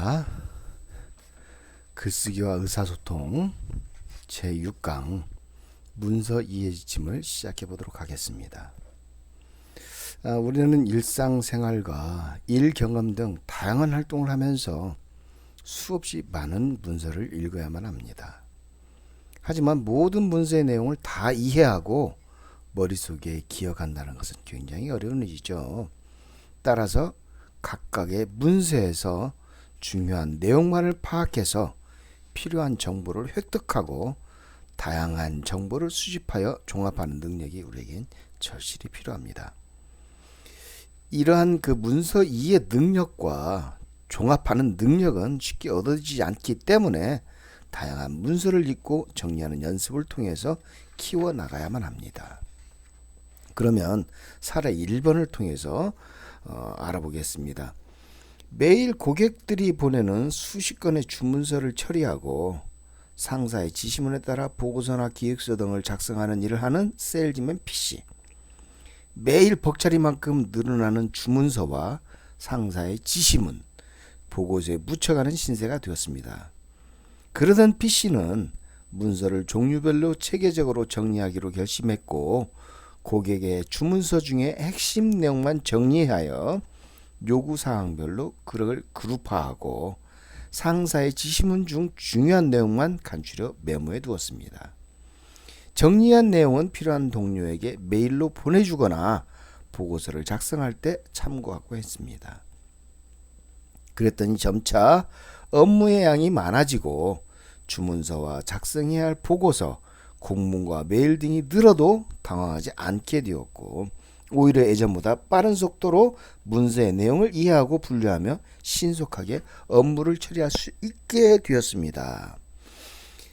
자, 글쓰기와 의사소통 제6강 문서 이해 지침을 시작해 보도록 하겠습니다. 아, 우리는 일상생활과 일 경험 등 다양한 활동을 하면서 수없이 많은 문서를 읽어야만 합니다. 하지만 모든 문서의 내용을 다 이해하고 머릿속에 기억한다는 것은 굉장히 어려운 일이죠. 따라서 각각의 문서에서 중요한 내용만을 파악해서 필요한 정보를 획득하고 다양한 정보를 수집하여 종합하는 능력이 우리에겐 절실히 필요합니다. 이러한 그 문서 이해 능력과 종합하는 능력은 쉽게 얻어지지 않기 때문에 다양한 문서를 읽고 정리하는 연습을 통해서 키워 나가야만 합니다. 그러면 사례 1번을 통해서 어, 알아보겠습니다. 매일 고객들이 보내는 수십 건의 주문서를 처리하고 상사의 지시문에 따라 보고서나 기획서 등을 작성하는 일을 하는 세일즈맨 PC. 매일 벅차리만큼 늘어나는 주문서와 상사의 지시문, 보고서에 묻혀가는 신세가 되었습니다. 그러던 PC는 문서를 종류별로 체계적으로 정리하기로 결심했고 고객의 주문서 중에 핵심 내용만 정리하여 요구 사항별로 그걸 그룹화하고 상사의 지시문 중 중요한 내용만 간추려 메모해 두었습니다. 정리한 내용은 필요한 동료에게 메일로 보내주거나 보고서를 작성할 때 참고하고 했습니다. 그랬더니 점차 업무의 양이 많아지고 주문서와 작성해야 할 보고서, 공문과 메일 등이 늘어도 당황하지 않게 되었고 오히려 예전보다 빠른 속도로 문서의 내용을 이해하고 분류하며 신속하게 업무를 처리할 수 있게 되었습니다.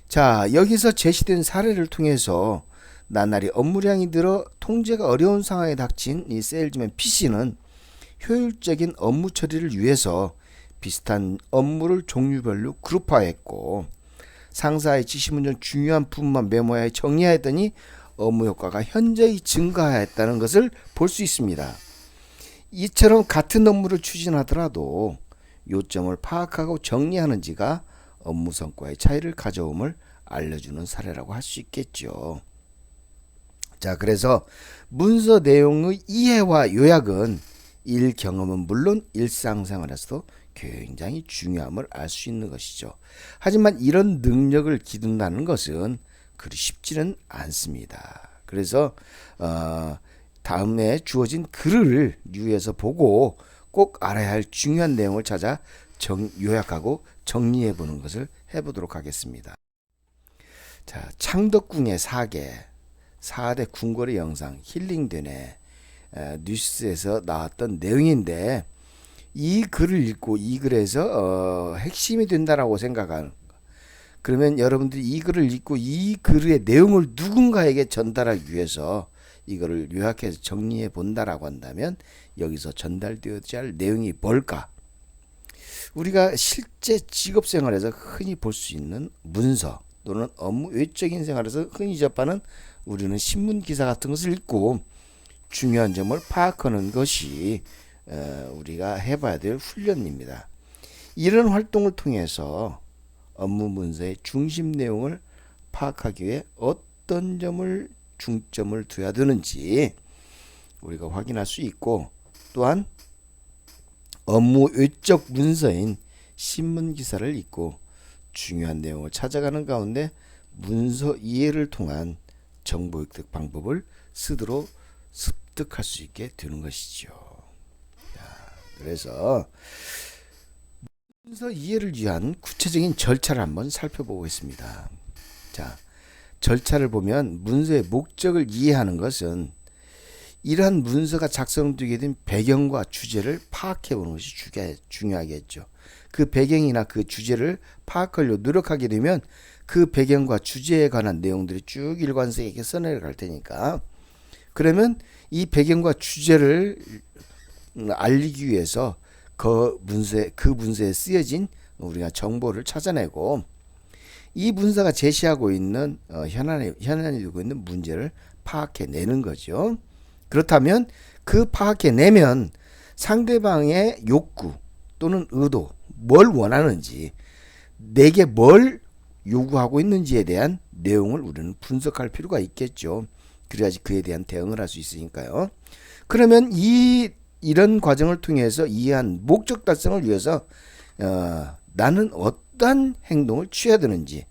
자, 여기서 제시된 사례를 통해서 나날이 업무량이 늘어 통제가 어려운 상황에 닥친 이 세일즈맨 PC는 효율적인 업무 처리를 위해서 비슷한 업무를 종류별로 그룹화했고 상사의 지시문 중 중요한 부분만 메모하여 정리하였더니 업무 효과가 현저히 증가했다는 것을 볼 수 있습니다. 이처럼 같은 업무를 추진하더라도 요점을 파악하고 정리하는지가 업무 성과의 차이를 가져옴을 알려주는 사례라고 할 수 있겠죠. 자, 그래서 문서 내용의 이해와 요약은 일 경험은 물론 일상생활에서도 굉장히 중요함을 알 수 있는 것이죠. 하지만 이런 능력을 기른다는 것은 그리 쉽지는 않습니다. 그래서 어, 다음에 주어진 글을 유의해서 보고 꼭 알아야 할 중요한 내용을 찾아 정, 요약하고 정리해 보는 것을 해보도록 하겠습니다. 자, 창덕궁의 사계, 4대 궁궐의 영상, 힐링되네, 에, 뉴스에서 나왔던 내용인데 이 글을 읽고 이 글에서 어, 핵심이 된다라고 생각하는 그러면 여러분들이 이 글을 읽고 이 글의 내용을 누군가에게 전달하기 위해서 이거를 요약해서 정리해 본다라고 한다면 여기서 전달되어야 할 내용이 뭘까? 우리가 실제 직업 생활에서 흔히 볼 수 있는 문서 또는 업무 외적인 생활에서 흔히 접하는 우리는 신문 기사 같은 것을 읽고 중요한 점을 파악하는 것이 어, 우리가 해봐야 될 훈련입니다. 이런 활동을 통해서 업무 문서의 중심 내용을 파악하기 위해 어떤 점을 중점을 둬야 되는지 우리가 확인할 수 있고 또한 업무 외적 문서인 신문 기사를 읽고 중요한 내용을 찾아가는 가운데 문서 이해를 통한 정보 획득 방법을 스스로 습득할 수 있게 되는 것이죠. 그래서 문서 이해를 위한 구체적인 절차를 한번 살펴보겠습니다. 자, 절차를 보면 문서의 목적을 이해하는 것은 이러한 문서가 작성되게 된 배경과 주제를 파악해 보는 것이 중요하겠죠. 그 배경이나 그 주제를 파악하려 노력하게 되면 그 배경과 주제에 관한 내용들이 쭉 일관성있게 써내려갈 테니까 그러면 이 배경과 주제를 알리기 위해서 그 문서에 그 문서에 쓰여진 우리가 정보를 찾아내고 이 문서가 제시하고 있는 어, 현안에 현안이 두고 있는 문제를 파악해 내는 거죠. 그렇다면 그 파악해 내면 상대방의 욕구 또는 의도 뭘 원하는지, 내게 뭘 요구하고 있는지에 대한 내용을 우리는 분석할 필요가 있겠죠. 그래야지 그에 대한 대응을 할 수 있으니까요. 그러면 이 이런 과정을 통해서 이해한 목적 달성을 위해서 어, 나는 어떠한 행동을 취해야 되는지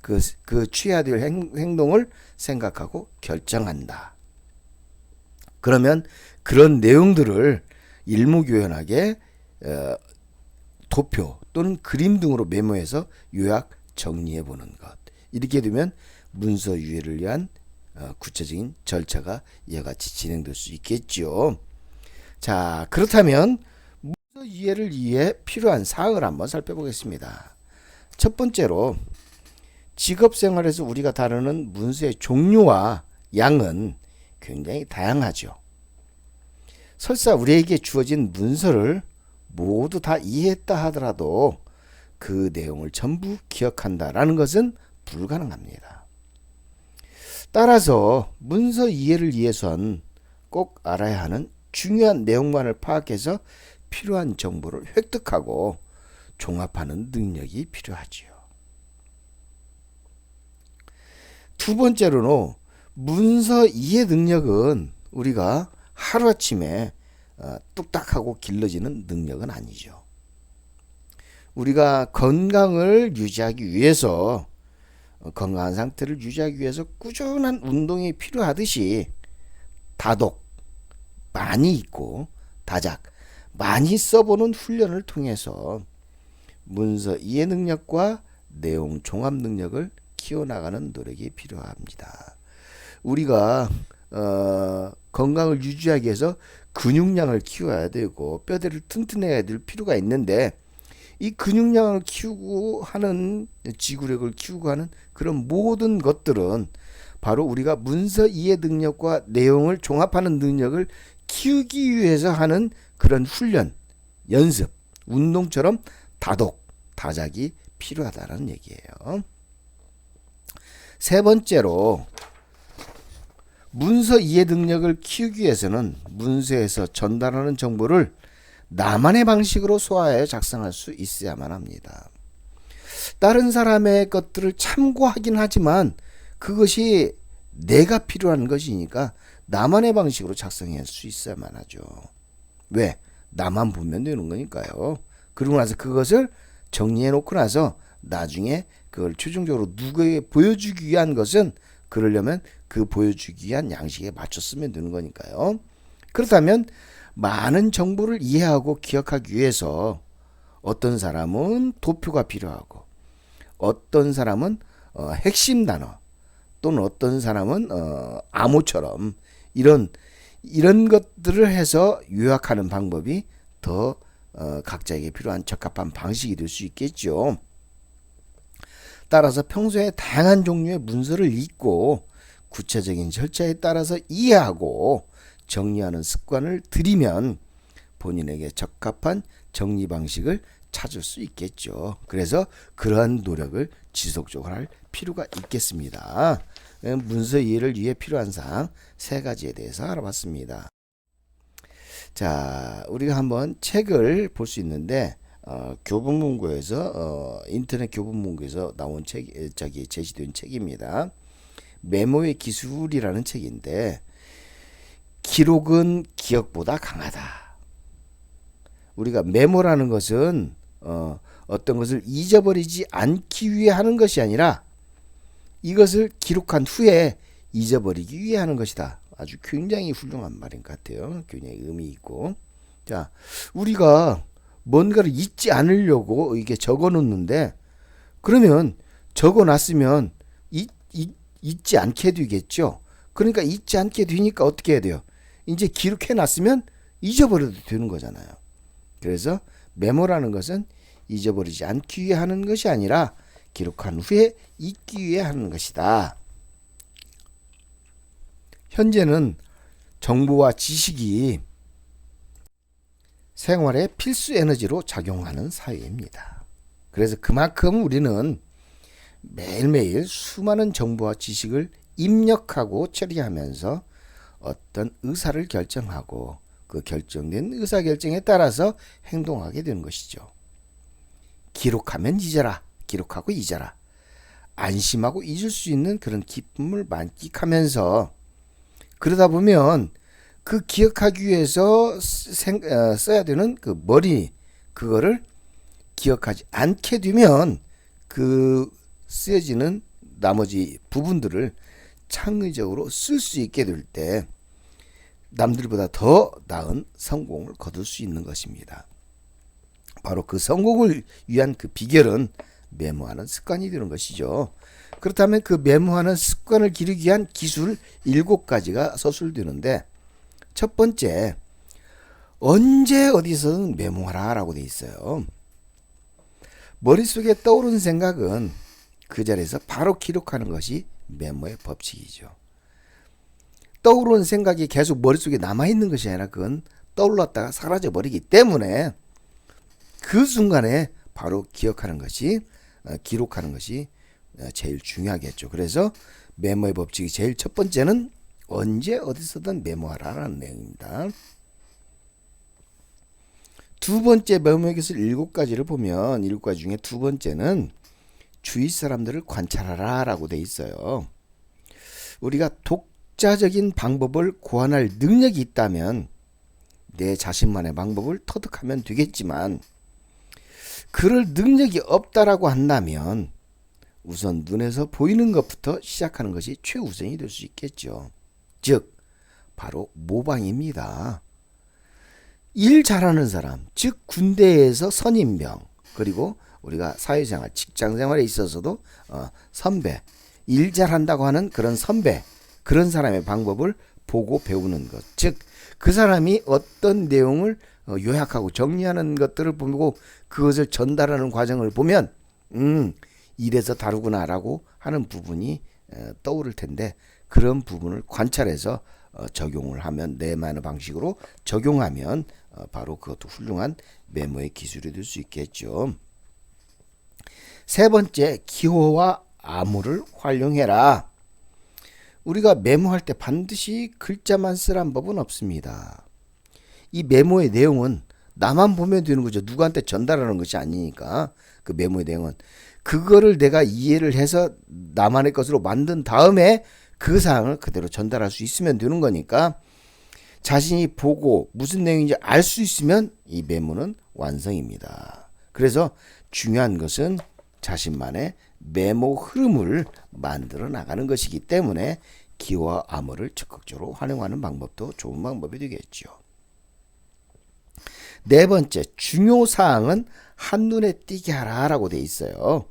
그, 그 취해야 될 행, 행동을 생각하고 결정한다. 그러면 그런 내용들을 일목요연하게 어, 도표 또는 그림 등으로 메모해서 요약 정리해 보는 것. 이렇게 되면 문서 유예를 위한 어, 구체적인 절차가 이와 같이 진행될 수 있겠죠. 자, 그렇다면 문서 이해를 위해 필요한 사항을 한번 살펴보겠습니다. 첫 번째로 직업 생활에서 우리가 다루는 문서의 종류와 양은 굉장히 다양하죠. 설사 우리에게 주어진 문서를 모두 다 이해했다 하더라도 그 내용을 전부 기억한다라는 것은 불가능합니다. 따라서 문서 이해를 위해선 꼭 알아야 하는 중요한 내용만을 파악해서 필요한 정보를 획득하고 종합하는 능력이 필요하지요. 두 번째로는 문서 이해 능력은 우리가 하루아침에 어, 뚝딱하고 길러지는 능력은 아니죠. 우리가 건강을 유지하기 위해서 어, 건강한 상태를 유지하기 위해서 꾸준한 운동이 필요하듯이 다독 많이 있고 다작 많이 써보는 훈련을 통해서 문서 이해 능력과 내용 종합 능력을 키워나가는 노력이 필요합니다. 우리가 어, 건강을 유지하기 위해서 근육량을 키워야 되고 뼈대를 튼튼해야 될 필요가 있는데 이 근육량을 키우고 하는 지구력을 키우고 하는 그런 모든 것들은 바로 우리가 문서 이해 능력과 내용을 종합하는 능력을 키우기 위해서 하는 그런 훈련, 연습, 운동처럼 다독, 다작이 필요하다는 얘기예요. 세 번째로 문서 이해 능력을 키우기 위해서는 문서에서 전달하는 정보를 나만의 방식으로 소화해 작성할 수 있어야만 합니다. 다른 사람의 것들을 참고하긴 하지만 그것이 내가 필요한 것이니까 나만의 방식으로 작성할 수 있어야만 하죠. 왜? 나만 보면 되는 거니까요. 그러고 나서 그것을 정리해 놓고 나서 나중에 그걸 최종적으로 누구에게 보여주기 위한 것은 그러려면 그 보여주기 위한 양식에 맞춰 쓰면 되는 거니까요. 그렇다면 많은 정보를 이해하고 기억하기 위해서 어떤 사람은 도표가 필요하고 어떤 사람은 어, 핵심 단어 또는 어떤 사람은 어, 암호처럼 이런 이런 것들을 해서 요약하는 방법이 더 어, 각자에게 필요한 적합한 방식이 될 수 있겠죠. 따라서 평소에 다양한 종류의 문서를 읽고 구체적인 절차에 따라서 이해하고 정리하는 습관을 들이면 본인에게 적합한 정리 방식을 찾을 수 있겠죠. 그래서 그러한 노력을 지속적으로 할 필요가 있겠습니다. 문서 이해를 위해 필요한 사항 세 가지에 대해서 알아봤습니다. 자, 우리가 한번 책을 볼 수 있는데 어, 교보문고에서 어, 인터넷 교보문고에서 나온 책, 저기 제시된 책입니다. 메모의 기술이라는 책인데 기록은 기억보다 강하다. 우리가 메모라는 것은 어, 어떤 것을 잊어버리지 않기 위해 하는 것이 아니라 이것을 기록한 후에 잊어버리기 위해 하는 것이다. 아주 굉장히 훌륭한 말인 것 같아요. 굉장히 의미 있고. 자, 우리가 뭔가를 잊지 않으려고 이게 적어 놓는데 그러면 적어 놨으면 잊, 잊, 잊지 않게 되겠죠. 그러니까 잊지 않게 되니까 어떻게 해야 돼요? 이제 기록해 놨으면 잊어버려도 되는 거잖아요. 그래서 메모라는 것은 잊어버리지 않기 위해 하는 것이 아니라 기록한 후에 잊기 위해 하는 것이다. 현재는 정보와 지식이 생활의 필수 에너지로 작용하는 사회입니다. 그래서 그만큼 우리는 매일매일 수많은 정보와 지식을 입력하고 처리하면서 어떤 의사를 결정하고 그 결정된 의사 결정에 따라서 행동하게 되는 것이죠. 기록하면 잊어라. 기록하고 잊어라. 안심하고 잊을 수 있는 그런 기쁨을 만끽하면서 그러다 보면 그 기억하기 위해서 생, 어, 써야 되는 그 머리 그거를 기억하지 않게 되면 그 쓰여지는 나머지 부분들을 창의적으로 쓸 수 있게 될 때 남들보다 더 나은 성공을 거둘 수 있는 것입니다. 바로 그 성공을 위한 그 비결은 메모하는 습관이 되는 것이죠. 그렇다면 그 메모하는 습관을 기르기 위한 기술 일곱 가지가 서술되는데 첫 번째 언제 어디서든 메모하라 라고 돼 있어요. 머릿속에 떠오르는 생각은 그 자리에서 바로 기록하는 것이 메모의 법칙이죠. 떠오르는 생각이 계속 머릿속에 남아있는 것이 아니라 그건 떠올랐다가 사라져 버리기 때문에 그 순간에 바로 기억하는 것이 어, 기록하는 것이 어, 제일 중요하겠죠. 그래서 메모의 법칙이 제일 첫 번째는 언제 어디서든 메모하라라는 내용입니다. 두 번째 메모의 기술 일곱 가지를 보면 일곱 가지 중에 두 번째는 주위 사람들을 관찰하라라고 돼 있어요. 우리가 독자적인 방법을 고안할 능력이 있다면 내 자신만의 방법을 터득하면 되겠지만 그럴 능력이 없다라고 한다면 우선 눈에서 보이는 것부터 시작하는 것이 최우선이 될 수 있겠죠. 즉 바로 모방입니다. 일 잘하는 사람, 즉 군대에서 선임병, 그리고 우리가 사회생활, 직장생활에 있어서도 어, 선배, 일 잘한다고 하는 그런 선배, 그런 사람의 방법을 보고 배우는 것, 즉 그 사람이 어떤 내용을 어, 요약하고 정리하는 것들을 보고 그것을 전달하는 과정을 보면 음 이래서 다르구나라고 하는 부분이 어, 떠오를 텐데 그런 부분을 관찰해서 어, 적용을 하면 내만의 방식으로 적용하면 어, 바로 그것도 훌륭한 메모의 기술이 될 수 있겠죠. 세 번째 기호와 암호를 활용해라. 우리가 메모할 때 반드시 글자만 쓰란 법은 없습니다. 이 메모의 내용은 나만 보면 되는 거죠. 누구한테 전달하는 것이 아니니까 그 메모의 내용은 그거를 내가 이해를 해서 나만의 것으로 만든 다음에 그 사항을 그대로 전달할 수 있으면 되는 거니까 자신이 보고 무슨 내용인지 알 수 있으면 이 메모는 완성입니다. 그래서 중요한 것은 자신만의 메모 흐름을 만들어 나가는 것이기 때문에 기와 암호를 적극적으로 활용하는 방법도 좋은 방법이 되겠죠. 네 번째 중요 사항은 한눈에 띄게 하라라고 돼 있어요.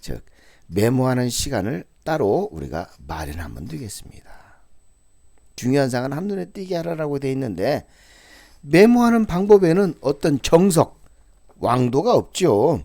즉 메모하는 시간을 따로 우리가 마련하면 되겠습니다. 중요한 사항은 한눈에 띄게 하라라고 돼 있는데 메모하는 방법에는 어떤 정석, 왕도가 없죠.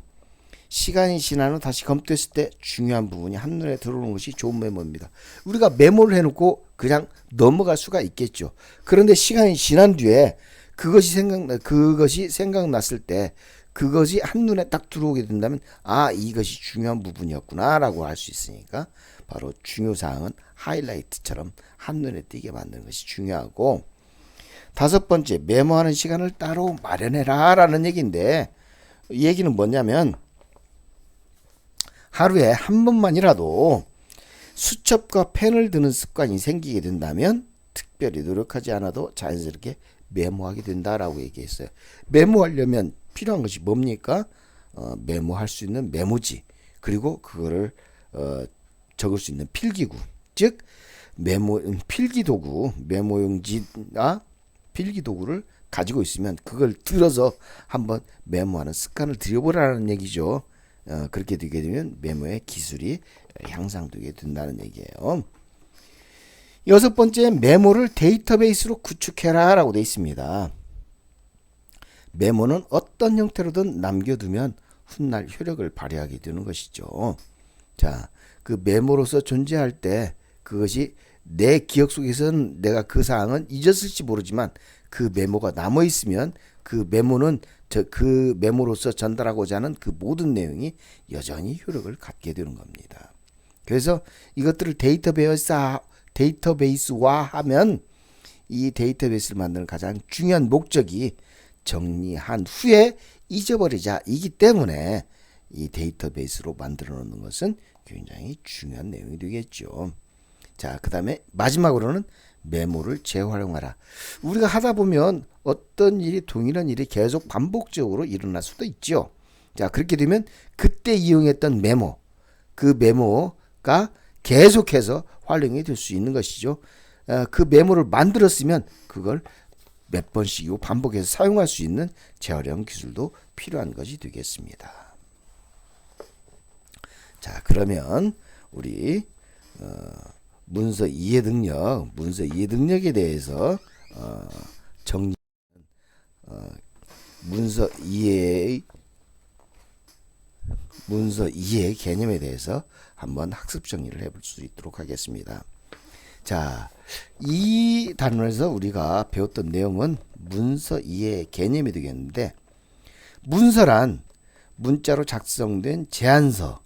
시간이 지난 후 다시 검토했을 때 중요한 부분이 한눈에 들어오는 것이 좋은 메모입니다. 우리가 메모를 해놓고 그냥 넘어갈 수가 있겠죠. 그런데 시간이 지난 뒤에 그것이 생각 그것이 생각났을 때 그것이 한눈에 딱 들어오게 된다면 아 이것이 중요한 부분이었구나라고 할 수 있으니까 바로 중요 사항은 하이라이트처럼 한눈에 띄게 만드는 것이 중요하고 다섯 번째 메모하는 시간을 따로 마련해라라는 얘기인데 얘기는 뭐냐면 하루에 한 번만이라도 수첩과 펜을 드는 습관이 생기게 된다면 특별히 노력하지 않아도 자연스럽게 메모하게 된다라고 얘기했어요. 메모하려면 필요한 것이 뭡니까? 어, 메모할 수 있는 메모지 그리고 그거를 어, 적을 수 있는 필기구 즉 메모 필기 도구 메모용지나 필기 도구를 가지고 있으면 그걸 들어서 한번 메모하는 습관을 들여보라는 얘기죠. 어, 그렇게 되게 되면 메모의 기술이 향상되게 된다는 얘기예요. 여섯 번째 메모를 데이터베이스로 구축해라 라고 되어 있습니다. 메모는 어떤 형태로든 남겨두면 훗날 효력을 발휘하게 되는 것이죠. 자, 그 메모로서 존재할 때 그것이 내 기억 속에서는 내가 그 사항은 잊었을지 모르지만 그 메모가 남아 있으면 그 메모는 저 그 메모로서 전달하고자 하는 그 모든 내용이 여전히 효력을 갖게 되는 겁니다. 그래서 이것들을 데이터베이스 데이터베이스화 하면 이 데이터베이스를 만드는 가장 중요한 목적이 정리한 후에 잊어버리자 이기 때문에 이 데이터베이스로 만들어 놓는 것은 굉장히 중요한 내용이 되겠죠. 자, 그 다음에 마지막으로는 메모를 재활용하라. 우리가 하다 보면 어떤 일이 동일한 일이 계속 반복적으로 일어날 수도 있죠. 자, 그렇게 되면 그때 이용했던 메모, 그 메모가 계속해서 활용이 될 수 있는 것이죠. 어, 그 메모를 만들었으면 그걸 몇 번씩이고 반복해서 사용할 수 있는 재활용 기술도 필요한 것이 되겠습니다. 자, 그러면 우리 어, 문서 이해 능력, 문서 이해 능력에 대해서 어, 정리 어, 문서 이해 문서 이해 개념에 대해서 한번 학습 정리를 해볼 수 있도록 하겠습니다. 자, 이 단원에서 우리가 배웠던 내용은 문서 이해 개념이 되겠는데 문서란 문자로 작성된 제안서,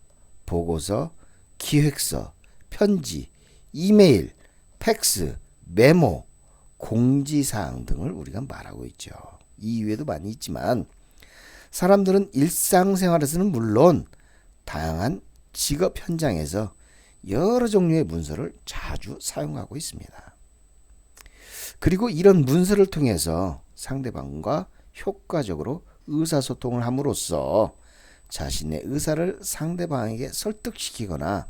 보고서, 기획서, 편지, 이메일, 팩스, 메모, 공지사항 등을 우리가 말하고 있죠. 이 이외에도 많이 있지만 사람들은 일상생활에서는 물론 다양한 직업 현장에서 여러 종류의 문서를 자주 사용하고 있습니다. 그리고 이런 문서를 통해서 상대방과 효과적으로 의사소통을 함으로써 자신의 의사를 상대방에게 설득시키거나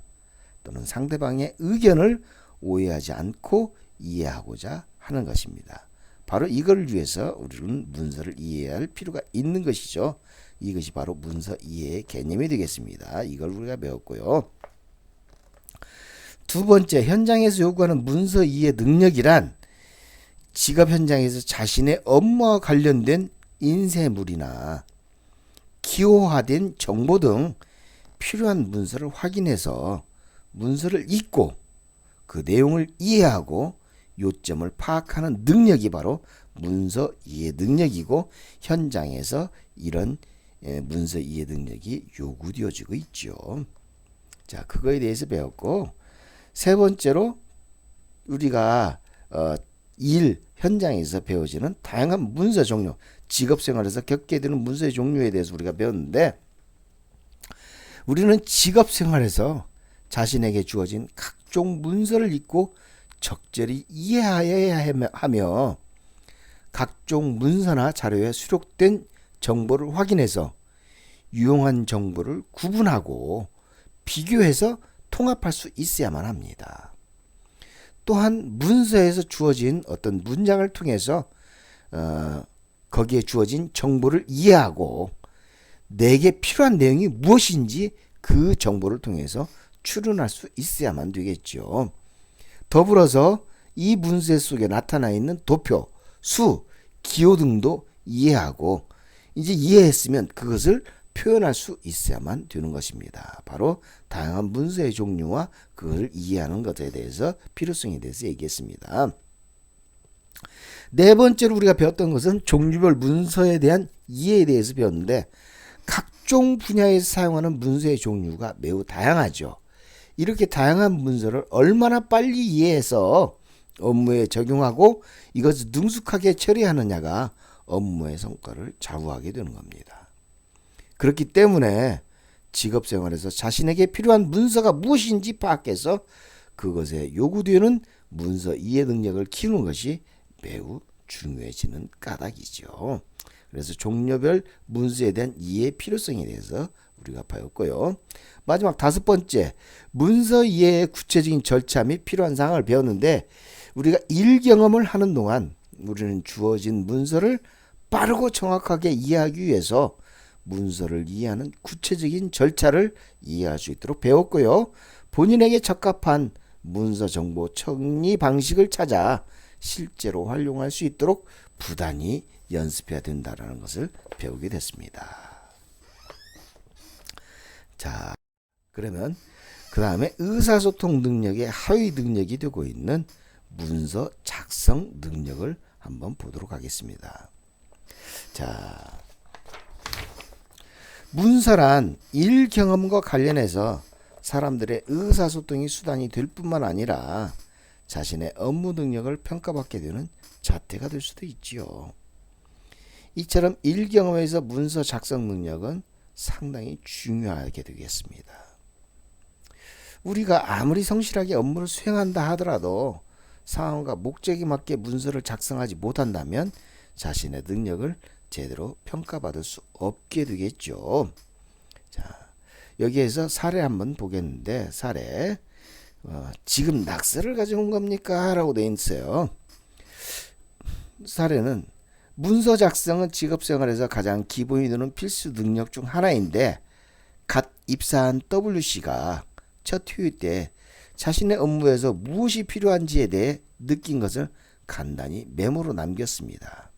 또는 상대방의 의견을 오해하지 않고 이해하고자 하는 것입니다. 바로 이걸 위해서 우리는 문서를 이해할 필요가 있는 것이죠. 이것이 바로 문서 이해의 개념이 되겠습니다. 이걸 우리가 배웠고요. 두 번째, 현장에서 요구하는 문서 이해 능력이란 직업 현장에서 자신의 업무와 관련된 인쇄물이나 기호화된 정보 등 필요한 문서를 확인해서 문서를 읽고 그 내용을 이해하고 요점을 파악하는 능력이 바로 문서 이해 능력이고 현장에서 이런 예, 문서 이해 능력이 요구되어지고 있죠. 자, 그거에 대해서 배웠고 세 번째로 우리가 어, 일 현장에서 배워지는 다양한 문서 종류, 직업 생활에서 겪게 되는 문서의 종류에 대해서 우리가 배웠는데 우리는 직업 생활에서 자신에게 주어진 각종 문서를 읽고 적절히 이해해야 하며 각종 문서나 자료에 수록된 정보를 확인해서 유용한 정보를 구분하고 비교해서 통합할 수 있어야만 합니다. 또한 문서에서 주어진 어떤 문장을 통해서 어, 거기에 주어진 정보를 이해하고 내게 필요한 내용이 무엇인지 그 정보를 통해서 추론할 수 있어야만 되겠죠. 더불어서 이 문서 속에 나타나 있는 도표, 수, 기호 등도 이해하고 이제 이해했으면 그것을 표현할 수 있어야만 되는 것입니다. 바로 다양한 문서의 종류와 그걸 이해하는 것에 대해서 필요성에 대해서 얘기했습니다. 네 번째로 우리가 배웠던 것은 종류별 문서에 대한 이해에 대해서 배웠는데 각종 분야에서 사용하는 문서의 종류가 매우 다양하죠. 이렇게 다양한 문서를 얼마나 빨리 이해해서 업무에 적용하고 이것을 능숙하게 처리하느냐가 업무의 성과를 좌우하게 되는 겁니다. 그렇기 때문에 직업 생활에서 자신에게 필요한 문서가 무엇인지 파악해서 그것에 요구되는 문서 이해 능력을 키우는 것이 매우 중요해지는 까닭이죠. 그래서 종류별 문서에 대한 이해 필요성에 대해서 우리가 배웠고요. 마지막 다섯 번째, 문서 이해의 구체적인 절차 및 필요한 사항을 배웠는데 우리가 일 경험을 하는 동안 우리는 주어진 문서를 빠르고 정확하게 이해하기 위해서 문서를 이해하는 구체적인 절차를 이해할 수 있도록 배웠고요. 본인에게 적합한 문서 정보 정리 방식을 찾아 실제로 활용할 수 있도록 부단히 연습해야 된다는 것을 배우게 됐습니다. 자, 그러면 그 다음에 의사소통 능력의 하위 능력이 되고 있는 문서 작성 능력을 한번 보도록 하겠습니다. 자, 문서란 일 경험과 관련해서 사람들의 의사소통이 수단이 될 뿐만 아니라 자신의 업무 능력을 평가받게 되는 자태가 될 수도 있지요. 이처럼 일 경험에서 문서 작성 능력은 상당히 중요하게 되겠습니다. 우리가 아무리 성실하게 업무를 수행한다 하더라도 상황과 목적에 맞게 문서를 작성하지 못한다면 자신의 능력을 제대로 평가받을 수 없게 되겠죠. 자, 여기에서 사례 한번 보겠는데 사례 어, 지금 낙서를 가져온 겁니까? 라고 돼 있어요. 사례는 문서 작성은 직업 생활에서 가장 기본이 되는 필수 능력 중 하나인데 갓 입사한 WC가 첫 휴일 때 자신의 업무에서 무엇이 필요한지에 대해 느낀 것을 간단히 메모로 남겼습니다.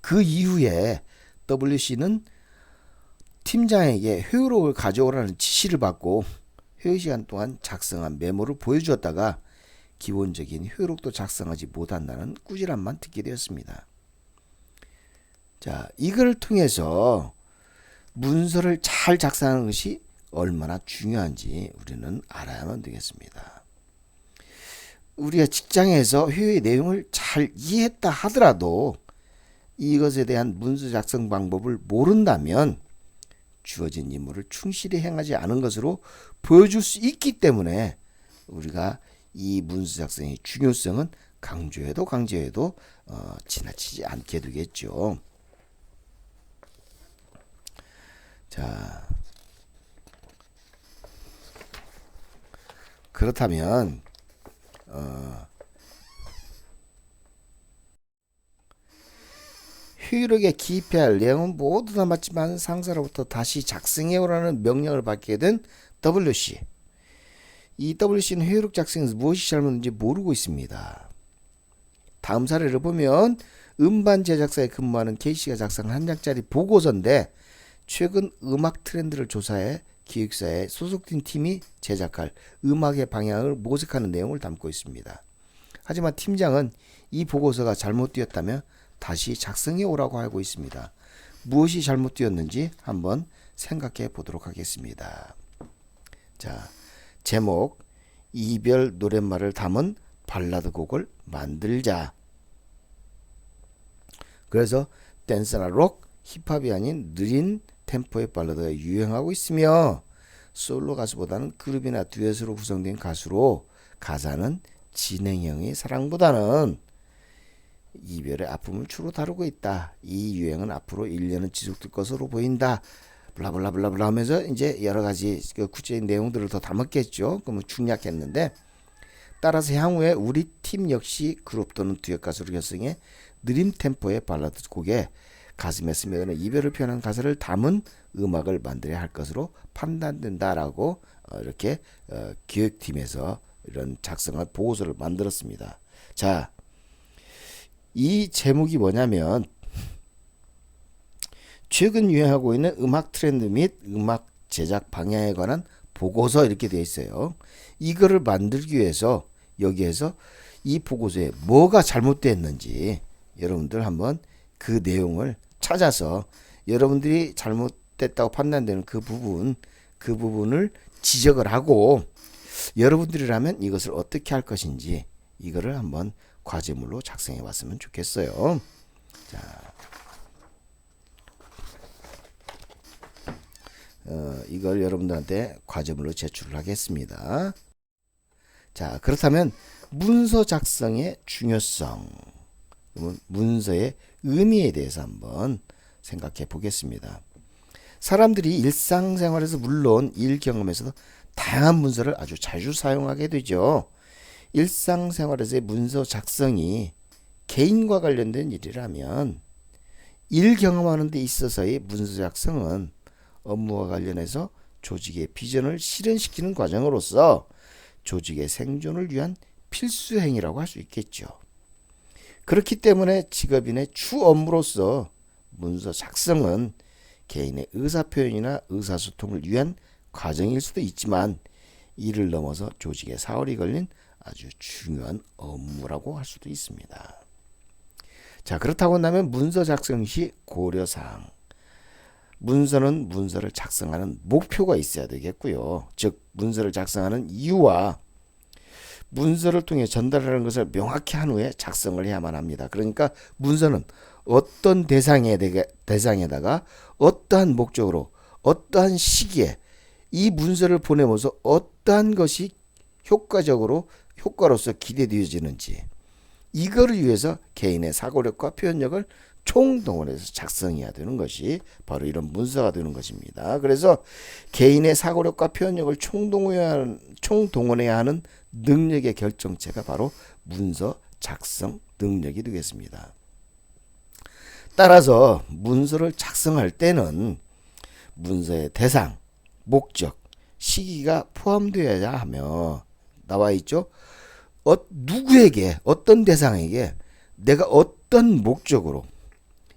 그 이후에 WC는 팀장에게 효율을 가져오라는 지시를 받고 회의 시간 동안 작성한 메모를 보여주었다가 기본적인 효율록도 작성하지 못한다는 꾸지람만 듣게 되었습니다. 자, 이걸 통해서 문서를 잘 작성하는 것이 얼마나 중요한지 우리는 알아야만 되겠습니다. 우리가 직장에서 회의 내용을 잘 이해했다 하더라도 이것에 대한 문서 작성 방법을 모른다면 주어진 임무를 충실히 행하지 않은 것으로 보여줄 수 있기 때문에 우리가 이 문서 작성의 중요성은 강조해도 강조해도 어, 지나치지 않게 되겠죠. 자, 그렇다면 어, 효율하게 기입해야 할 내용은 모두 다 맞지만 상사로부터 다시 작성해오라는 명령을 받게 된 WC. 이 WC는 효율적 작성에서 무엇이 잘못인지 모르고 있습니다. 다음 사례를 보면 음반 제작사에 근무하는 K씨가 작성한 한 장짜리 보고서인데 최근 음악 트렌드를 조사해 기획사에 소속된 팀이 제작할 음악의 방향을 모색하는 내용을 담고 있습니다. 하지만 팀장은 이 보고서가 잘못되었다며 다시 작성해 오라고 하고 있습니다. 무엇이 잘못되었는지 한번 생각해 보도록 하겠습니다. 자, 제목 이별 노랫말을 담은 발라드 곡을 만들자. 그래서 댄스나 록, 힙합이 아닌 느린 템포의 발라드가 유행하고 있으며 솔로 가수보다는 그룹이나 듀엣으로 구성된 가수로 가사는 진행형의 사랑보다는 이별의 아픔을 주로 다루고 있다. 이 유행은 앞으로 1년은 지속될 것으로 보인다. 블라블라블라블라 하면서 이제 여러 가지 그 구체적인 내용들을 더 담았겠죠. 그러면 중략했는데 따라서 향후에 우리 팀 역시 그룹 또는 듀엣 가수를 결성해 느림 템포의 발라드 곡에 가슴에 스며드는 이별을 표현한 가사를 담은 음악을 만들어야 할 것으로 판단된다라고 어, 이렇게 어, 기획팀에서 이런 작성한 보고서를 만들었습니다. 자, 이 제목이 뭐냐면 최근 유행하고 있는 음악 트렌드 및 음악 제작 방향에 관한 보고서 이렇게 되어 있어요. 이거를 만들기 위해서 여기에서 이 보고서에 뭐가 잘못됐는지 여러분들 한번 그 내용을 찾아서 여러분들이 잘못됐다고 판단되는 그 부분 그 부분을 지적을 하고 여러분들이라면 이것을 어떻게 할 것인지 이거를 한번 과제물로 작성해 왔으면 좋겠어요. 자, 어, 이걸 여러분들한테 과제물로 제출을 하겠습니다. 자, 그렇다면 문서 작성의 중요성, 문서의 의미에 대해서 한번 생각해 보겠습니다. 사람들이 일상생활에서 물론 일 경험에서도 다양한 문서를 아주 자주 사용하게 되죠. 일상생활에서의 문서 작성이 개인과 관련된 일이라면 일 경험하는 데 있어서의 문서 작성은 업무와 관련해서 조직의 비전을 실현시키는 과정으로서 조직의 생존을 위한 필수 행위라고 할 수 있겠죠. 그렇기 때문에 직업인의 주 업무로서 문서 작성은 개인의 의사표현이나 의사소통을 위한 과정일 수도 있지만 이를 넘어서 조직의 사활이 걸린 아주 중요한 업무라고 할 수도 있습니다. 자, 그렇다고 한다면 문서 작성 시 고려사항. 문서는 문서를 작성하는 목표가 있어야 되겠고요. 즉, 문서를 작성하는 이유와 문서를 통해 전달하는 것을 명확히 한 후에 작성을 해야만 합니다. 그러니까 문서는 어떤 대상에 대상에다가 어떠한 목적으로 어떠한 시기에 이 문서를 보내면서 어떠한 것이 효과적으로 효과로서 기대되어지는지 이거를 위해서 개인의 사고력과 표현력을 총동원해서 작성해야 되는 것이 바로 이런 문서가 되는 것입니다. 그래서 개인의 사고력과 표현력을 하는, 총동원해야 하는 능력의 결정체가 바로 문서 작성 능력이 되겠습니다. 따라서 문서를 작성할 때는 문서의 대상, 목적, 시기가 포함되어야 하며 나와 있죠. 어, 누구에게 어떤 대상에게 내가 어떤 목적으로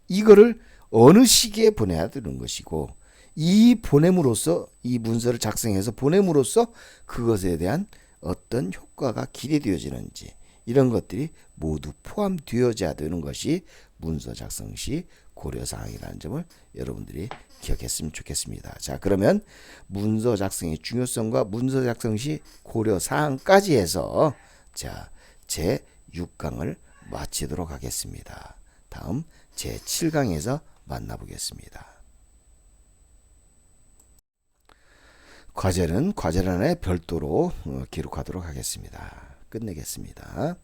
이거를 어느 시기에 보내야 되는 것이고 이 보냄으로써 이 문서를 작성해서 보냄으로써 그것에 대한 어떤 효과가 기대되어지는지 이런 것들이 모두 포함되어져야 되는 것이 문서 작성 시 고려 사항이라는 점을 여러분들이 기억했으면 좋겠습니다. 자, 그러면 문서 작성의 중요성과 문서 작성 시 고려 사항까지 해서 자, 제 6강을 마치도록 하겠습니다. 다음 제 7강에서 만나보겠습니다. 과제는 과제란에 별도로 어, 기록하도록 하겠습니다. 끝내겠습니다.